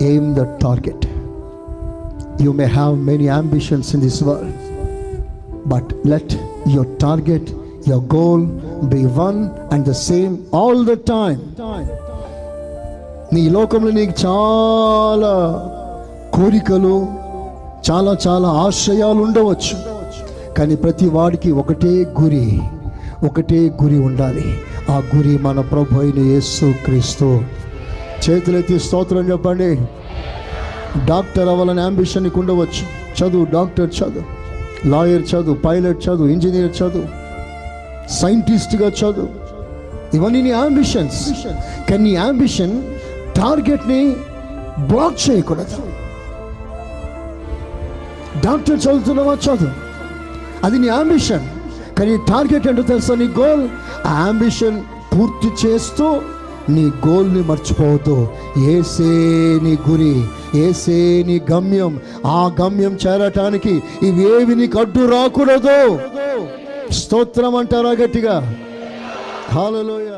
aim the target. You may have many ambitions in this world, but let your target, your goal be one and the same all the time. నీ లోకంలో నీకు చాలా కోరికలు చాలా చాలా ఆశయాలు ఉండవచ్చు కానీ ప్రతి వాడికి ఒకటే గురి ఒకటే గురి ఉండాలి ఆ గురి మన ప్రభు అయిన యేసు క్రీస్తు చేతులెత్తి స్తోత్రం చెప్పండి. డాక్టర్ అవ్వాలని అంబిషన్ నీకు ఉండవచ్చు. చదువు డాక్టర్ చదువు లాయర్ చదువు పైలట్ చదువు ఇంజనీర్ చదువు సైంటిస్ట్గా చదువు. ఇవన్నీ నీ అంబిషన్స్ కానీ నీ అంబిషన్ టార్గెట్ని బ్లాక్ చేయకూడదు. డాక్టర్ చదువుతున్నావా? చదువు. అది నీ అంబిషన్ కానీ టార్గెట్ ఏంటో తెలుసా నీ గోల్ ఆ అంబిషన్ పూర్తి చేస్తూ నీ గోల్ని మర్చిపోవద్దు. ఏసే నీ గురి ఏసే నీ గమ్యం. ఆ గమ్యం చేరటానికి ఇవేవి నీకు అడ్డు రాకూడదు. స్తోత్రం అంటారా గట్టిగా? కాలలోయ